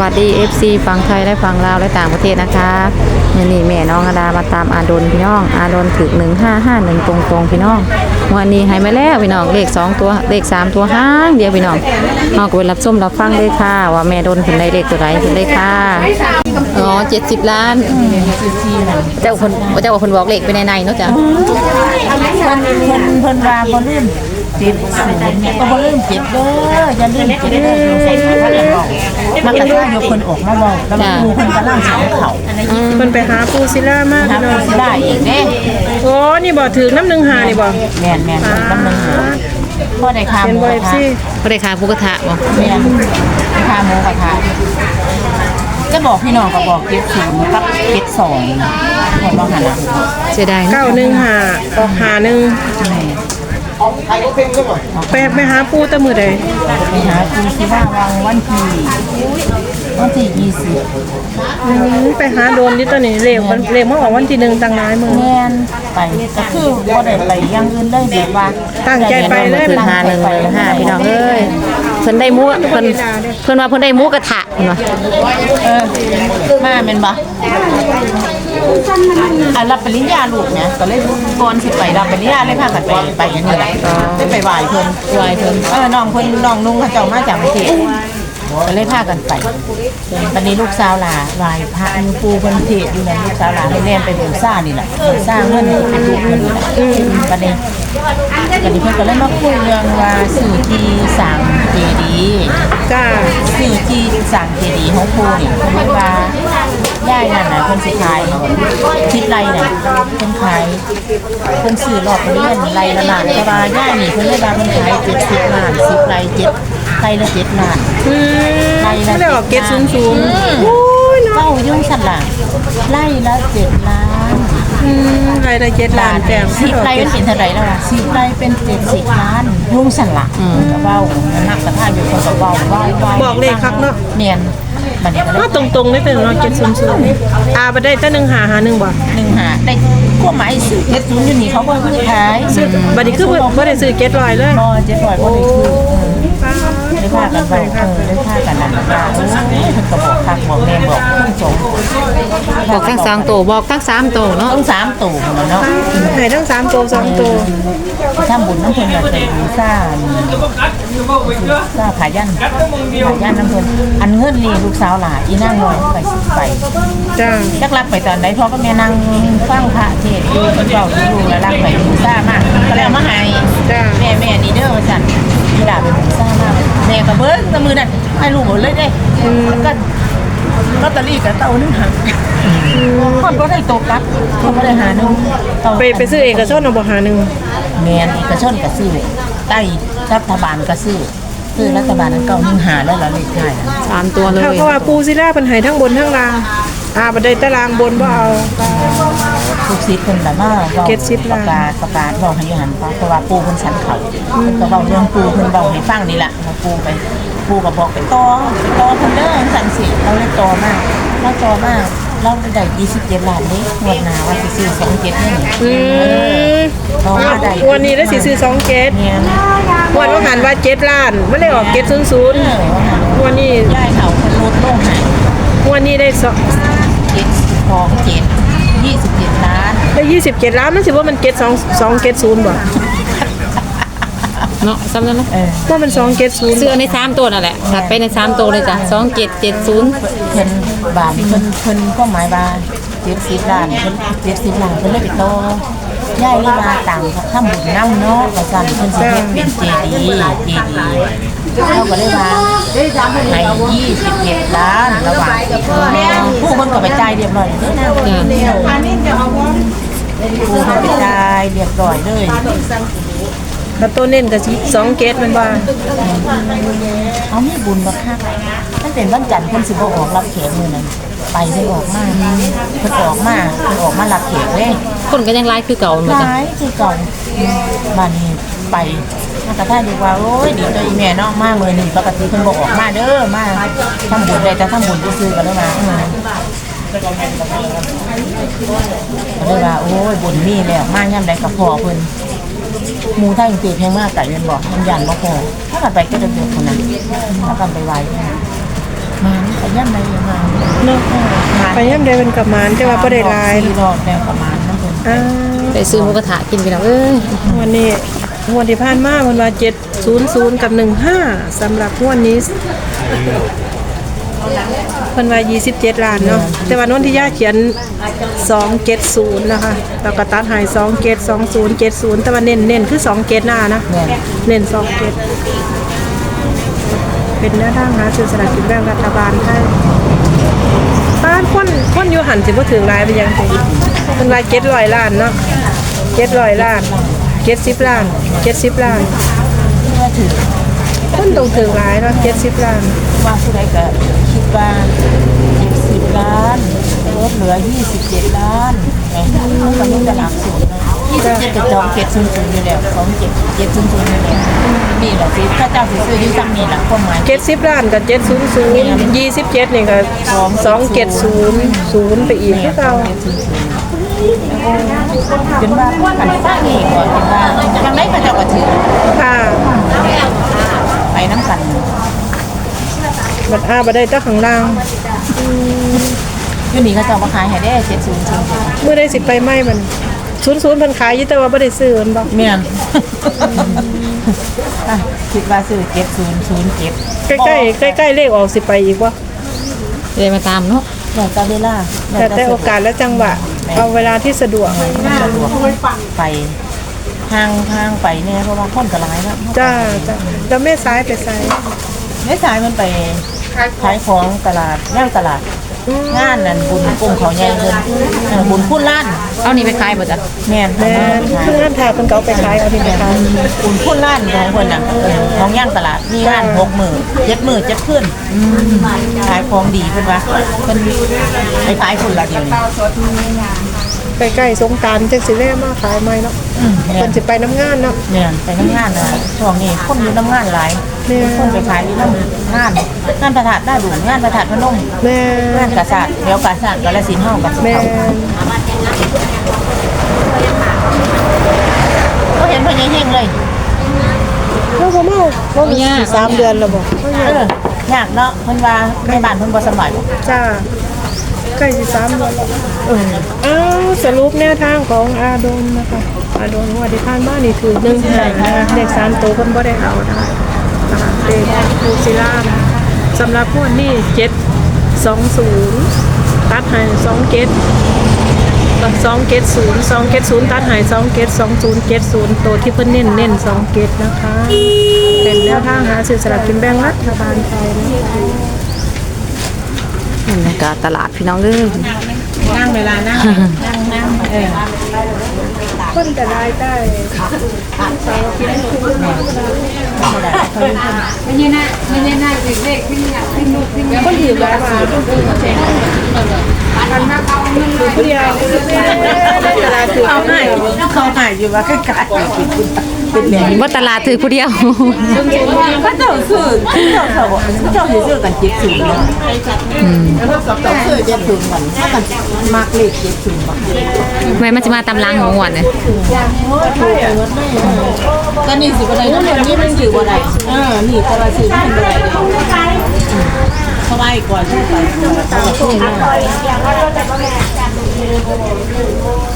วัสดี FC ฝั่งไทยและฝั่งลาวและต่างประเทศนะคะมื่อนี้แม่น้องอาดามาตามอาดนพี่น้อง อาดนถึก1551ตรงๆพี่น้องวันนี้ให้มาแล้วพี่น้องเลข2ตัวเลข3ตัวห้างเดียวพี่น้องเฮาก็ไปรับชมรับฟังเลยค่ะ ว่าแม่ดนเพิ่นได้เลขตัวใดเพิ่นได้ค่ะอ๋อ70ล้านเจ้าคนเจ้าคนบอกเลขไปในในเนาะจ้ะเพิ่นเพิ่นเพิ่นว่าบ่ลืมเจ็ดศูนย์ก็บ่ลืมเจ็ดเด้ออย่าลืมเจ็ดเด้อใส่เพิ่นก็บอกมันก็ถ้ายกเพิ่นออกมาบอกแล้วมันดูเพิ่นกำลังสอนเขาเพิ่นไปหาปูศิล่ามากทำพี่น้องได้อีกเด้โอ้นี่บ่ถือน้ำหนึ่งหานี่บ่แม่นแม่นเพิ่นกำลังหาพ่อได้คาหมูกระทะซีบ่ได้ค่ะผู้กระทะบ่แม่นคาหมูกระทะจะบอกพี่น้องก็บอกเจ็ดศูนย์กับเจ็ดสองเห็นบ่หั่นน่ะเสียดายเนาะเก้าหนึ่งหาออกหาหนึ่ง ไปไปหาปูแตะมือใดไปหาคุณสิว่าวางวันที่วันที่ยี่สิบอืมไปหาโดนดิตัวนี้เลขมันเลขมาออกวันที่หนึ่งตั้งหลายมือ แม่นไปก็คือบ่ได้ไปอย่างอื่นเลยแบบว่าตั้งใจไปเลยถึง5 1 1 5พี่น้องเอ้ยเพิ่นได้หมูเพิ่นเพิ่นว่าเพิ่นได้หมูกระทะเนาะเออมาแม่นบ่ อันรับปริญญาลูกเนี่ยก็เลยก่อนสิไปรับปริญญาเลยพากันไปไปอันนี้แหละได้ไปไหว้เพิ่นไหว้เพิ่นเออน้องเพิ่นน้องนุ่งเขาเจ้ามาจากประเทศก็เลยพากันไปวันนี้ลูกสาวหลาไหว้พระอยู่ปูเพิ่นเทศอยู่นั่นลูกสาวหลาให้แล่นไปบูชานี่แหละบูชาเงินเป็นลูกเพิ่นนี่แหละวันนี้วันนี้เพิ่นก็เลยมาคุยเรื่องว่าสื่อที่สั่งเจดีย์จ้าสื่อที่สั่งเจดีย์ของปูนี่เพิ่นว่า ย่ายนั่นน่ะเพิ่นสิขายทิศไรน่ะเพิ่นขายเพิ่นซื้อรอบเรียนไรละล้านแต่ว่าย่ายนี่เพิ่นเลยว่าเพิ่นขาย70ล้าน10ไร7ไรละ7ล้านอืมไม่ได้ออกเกตศูนย์ศูนย์อืมโอ้ยเนาะเล่ายุ่งสั่นล่ะไล่ละ7ล้านอืมรายได้เจ็ดล้านแต้มสิบไรเป็นเป็นเท่าไหร่แล้วล่ะสิบไรเป็น70ล้านยุ่งสั่นล่ะก็เว้านักกระทาอยู่คนก็เว้าเว้าเว้าบอกเลขครับเนาะ เมียน บัดนี้ก็เลยก็ตรงๆได้เป็นเนาะเกตศูนย์ศูนย์อาไปได้แต่หนึ่งหาหาหนึ่งบ่หนึ่งหาได้พวกหมายซื้อเจ็ดศูนย์อยู่นี่เขาก็คือขายซื้อบัดนี้คือบ่บ่ได้ซื้อเกตลอยเลยพอเจ็ดร้อยก็ได้คือได้ค่ากันไปเออได้ค่ากันนั่นก็โอ้ยเพิ่นก็บอกคักบอกแม่บอกเพิ่นสอง บอกทั้งสองตัวบอกทั้งสามตัวเนาะต้องสามตู่เนาะไหนทั้งสามตัวสองตัวทำบุญน้ำเพิ่นก็เป็นบุญซ่าซ่าขายันขายันน้ำเพิ่นอันเงินนี่ลูกสาวหลานอีนางน้อยไปสิไปจ้าจักรักไปตอนไหนพ่อก็แม่นั่งฟังพระเทศน์อยู่เพิ่นเว้าอยู่แล้วรักไปบุญซ่ามากก็แล้วมาให้จ้าแม่แม่นี่เด้อจันพี่ดาเป็นซ่ามากแม่ก็เบิ้งแตะมือนั่นให้ลูกหมดเลยเด้แล้วก็ ลอตเตอรี่กับเต้านึงหักคนก็ได้ตกลับคนก็ได้หาหนึงเต้าไปไปซื้อเอกชนเอาบ่หาหนึ่งแม่นเอกชนก็ซื้อใต้รัฐบาลก็ซื้อซื้อรัฐบาลนั้นเก้าหนึงหาแล้วเราเลขท้ายนะสามตัวเลย เขาก็ว่าปูซิล่าเป็นไห้ทั้งบนทั้งล่าง อ่าบันไดตารางบนบ่เอาทุกสิทธิ์เพิ่นแบบว่าเว้าเก็ตสิทธิ์ประล่ะกาศประกาศเว้าให้อยู่หันเพราะว่าปู่เพิ่นสันเขาเพิ่นก็เว้าเรื่องปู่เพิ่นเว้าให้ฟังนี่ล่ะว่าปู่ไป ปู่ก็บอกไปต่อไปต่อเพิ่นเด้อสันสิเราเลยต่อมาเราต่อมาเราได้27ล้านเด้งวดหน้าว่าสิซื้อ27นี่อืมเรามาได้วันนี้ได้สิซื้อสองเกตเนี่ยวันว่าหันว่าเจ็ดล้านไม่ได้ออกเกตศูนย์ศูนย์เออว่าหาวันนี้ย่ายเขาเพิ่นลดลงให้วันนี้ได้สอง7ของ7 27ล้านได้ยี่สิบเจ็ดล้านมันสิว่ามันเกตสองสองเกตศูนย์บ่ เนาะซ้ำนั้นเนาะเออว่ามันสองเกตศูนย์เสื้อในสามตัวนั่นแหละถัดไปในสามตัวเลยจ้ะสองเจ็ดเจ็ดศูนย์เพิ่นบาทเพิ่นเพิ่นก็หมายว่า70ล้านเพิ่น70ล้านเพิ่นเลยไปโตย่ายเลยมาต่างทำบุญนำเนาะว่าซั่นเพิ่นสิเฮ็ดเป็นเจดีย์เจดีย์เขาก็เลยว่าให้27ล้านระหว่างผู้เพิ่นก็ไปจ่ายเรียบร้อยแล้วเด้อนะผู้เพิ่นไปจ่ายเรียบร้อยเลย แล้วตัวเน้นก็สิสองเกตมันว่าเอามีบุญบักคักตั้งแต่วันจันทร์เพิ่นสิบ่ออกรับแขกมื้อนั้นไปเพิ่นออกมาเพิ่นออกมาเพิ่นออกมารับแขกเด้คนก็ยังไล่คือเก่าเหมือนกันร้ายคือเก่าบ้านนี้ไปมากระทั่งดีกว่าโอ้ยดีใจแม่เนาะมามื้อนี้ปกติเพิ่นบ่ออกมาเด้อมาทำบุญได้แต่ทำบุญซื่อๆกันเลยมาอืมก็เลยว่าโอ้ยบุญมีแล้วมายามใดก็พอเพิ่น หมู่ไทยกรุงเทพแพงมากไก่เพิ่นบอกมันยันบ่พอถ้ากันไปก็จะเดือดคนนั้นถ้ากันไปไหว้เพิ่นมานี่ไปไปย่ำในยังไงเนาะไปย่ำใดเป็นกับหมานแต่ว่าบ่ได้หลายสี่รอบแล้วประมาณนั้นเพิ่นอ่าไปซื้อหมูกระทะกินพี่น้องเอ้ยวันนี้งวดที่ผ่านมาเพิ่นว่า700กับ15สำหรับงวดนี้ เพิ่นว่า27ล้านเนาะแต่ว่านนทิยาเขียน 270นะคะแล้วก็ตัดใหาย27 20 70 แต่ว่าเน้นเน้นคือ 27หน้านะเนี่ยเน้น2เกตเป็นแนวทางหาซื้อสลากกินแบ่งรัฐบาลไทยบ้านคนคนอยู่หันสิบ่ถึงหลายไปยังสิเพิ่นว่า700ล้านเนาะ700ล้าน70ล้าน70ล้านเมื่อถึงคนต้องถึงหลายเนาะ70ล้านว่าผู้ใดก็ คิดว่า70ล้านลดเหลือ27ล้านไอ้เขาก็มีตลาดสูงนะ27กับจอง700อยู่แล้ว27 700อยู่แล้วนี่แหละสิถ้าเจ้าสิซื้ออยู่ซ้ำนี่ล่ะความหมาย70ล้านกับ700 27นี่ก็270 0ไปอีกคือเก่าเป็นว่ากันสร้างนี่ก่อนเป็นว่ายังไงก็เจ้าก็ถือค่ะไปน้ำกัน บัดอาบ่ได้แตะข้างล่างอยู่นี่ก็เจ้ามาขายให้ได้70จริงมื้อใดสิไปไหม้มัน00เพิ่นขายอยู่แต่ว่าบ่ได้ซื้อมันบ่ๆแม่นอะคิดว่าซื้อ7007ใกล้ๆใกล้ๆเลขออกสิไปอีกวะเลยมาตามเนาะแล้วแต่เวลาแต่แต่โอกาสและจังหวะ เอาเวลาที่สะดวกสะดวกไปทางทางไปเนี่ยเพราะว่าคนก็หลายแล้วจ้าจ้าแล้วแม่ซ้ายไปซ้าย ในสายมันไปขายของตลาดย่างตลาด งานนั่นบุญกุ้งเขาใหญ่เพิ่นเออบุญคุณล้านเอานี่ไปขายบ่จ้ะแม่นแม่คืองานทาเพิ่นก็เอาไปขายเอาที่ไปขายบุญคุณล้านของเพิ่นน่ะเออของย่างตลาดมีงานหกหมื่นเจ็ดหมื่นเจ็ดขึ้นขายของดีเพิ่นว่าเพิ่นไปขายคนละเดียวนี่ ใกล้ๆสงกรานต์จังสิแล่มาขายใหม่เนาะอืมแม่เพิ่นนสิไปน้ำงานเนาะแม่นไปน้ำงานน่ะช่วงนี้คนอยู่น้ำงานหลายแม่คนไปขายอยู่น้ำงานงานประถาดหน้าดูงานประถาดพนมแม่งานกษัตริย์เดี๋ยวกษัตริย์กาลสินธุ์เฮากับแม่ก็เห็นเพิ่นยังเฮงเลยเราบ่เมาเราสิสามเดือนแล้วบ่เออยากเนาะเพิ่นว่าแม่บ้านเพิ่นบ่สำบายบ่จ้า ใกล้สิสามเดือนแล้วเอออ้าวสรุปแนวทางของอาดนนะคะอาดนว่าที่ผ่านมานี่ถือ1 5นะคะเลขสามตัวเพิ่นบ่ได้เอานะคะนะคะเลขคูซิล่านะสำหรับพวกนี้720ตัดให้2เกตสองเกตศูนย์สองเกตศูนย์ตัดหายสองเกตสองศูนย์เกตศูนย์ตัวที่เพิ่นเน้นเน้นสองเกตนะคะ เป็นแนวทางหาซื้อสลากกินแบ่งรัฐบาลไทยนะคะ บรรยากาศตลาดพี่น้องเอ้ยนั่งเวลานั่งนั่งนั่งเออคนจะได้ได้สาร์อาทิตย์ทุกวันบ่ได้คู่ไม่ใช่หน้าไม่ใช่หน้าเด็กๆขึ้นอยากขึ้นลูกขึ้นเพิ่นถือแล้วมาพันหน้าเขาเงินเลย เขาให้อยู่ว่าใกล้ๆเป็นแหล่งบ่ตลาดถือผู้เดียวเขาเจ้าซื้อเจ้าเขาเจ้าสิซื้อกัน70เนาะอืมแล้วก็ต้องซื้อ70กันถ้ากันมักเลข70บ่แม่มันจะมาตำลังของหวนเนี่ยก็นี่สิบ่ได้นั่นนี่มันสิบ่ได้เออนี่แต่ว่าสิมันบ่ได้เพราะว่าอีกก่อนที่ไปเขาก็ซื้อมา